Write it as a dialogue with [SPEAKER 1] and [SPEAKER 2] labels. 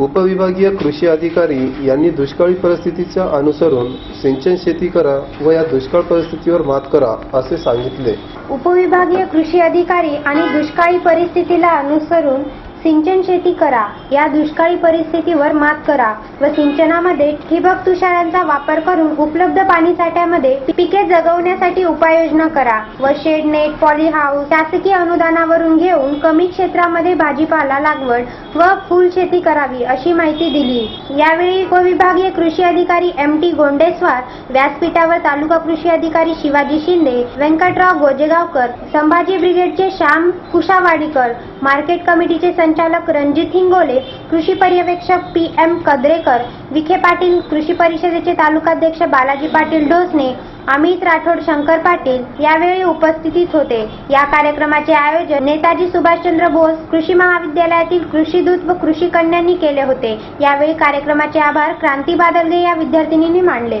[SPEAKER 1] उपविभागीय कृषी अधिकारी यांनी दुष्काळी परिस्थितीचा अनुसरून सिंचन शेती करा व या दुष्काळ परिस्थितीवर मात करा असे सांगितले.
[SPEAKER 2] उपविभागीय कृषी अधिकारी आणि दुष्काळी परिस्थितीला अनुसरून सिंचन शेती करा. या दुष्काळी परिस्थितीवर मात करा व सिंचनामध्ये ठिबक तुषारांचा वापर करून उपलब्ध पाणी साठ्यामध्ये पिके जगवण्यासाठी उपाययोजना करा व शेड नेट पॉली हाऊस शासकीय अनुदानावरून घेऊन कमी क्षेत्रामध्ये भाजीपाला लागवड व फुल शेती करावी अशी माहिती दिली. यावेळी उपविभागीय कृषी अधिकारी एम टी गोंडेस्वार व्यासपीठावर तालुका कृषी अधिकारी शिवाजी शिंदे व्यंकटराव गोजेगावकर संभाजी ब्रिगेडचे श्याम कुशावाडीकर मार्केट कमिटीचे संचालक रणजित हिंगोले कृषी पर्यवेक्षक पी एम कद्रेकर विखे पाटील कृषी परिषदेचे तालुकाध्यक्ष बालाजी पाटील डोसने अमित राठोड शंकर पाटील यावेळी उपस्थितीत होते. या कार्यक्रमाचे आयोजन नेताजी सुभाषचंद्र बोस कृषी महाविद्यालयातील कृषी दूत व कृषी कन्यांनी केले होते. यावेळी कार्यक्रमाचे आभार क्रांती बादलगे या विद्यार्थिनींनी मानले.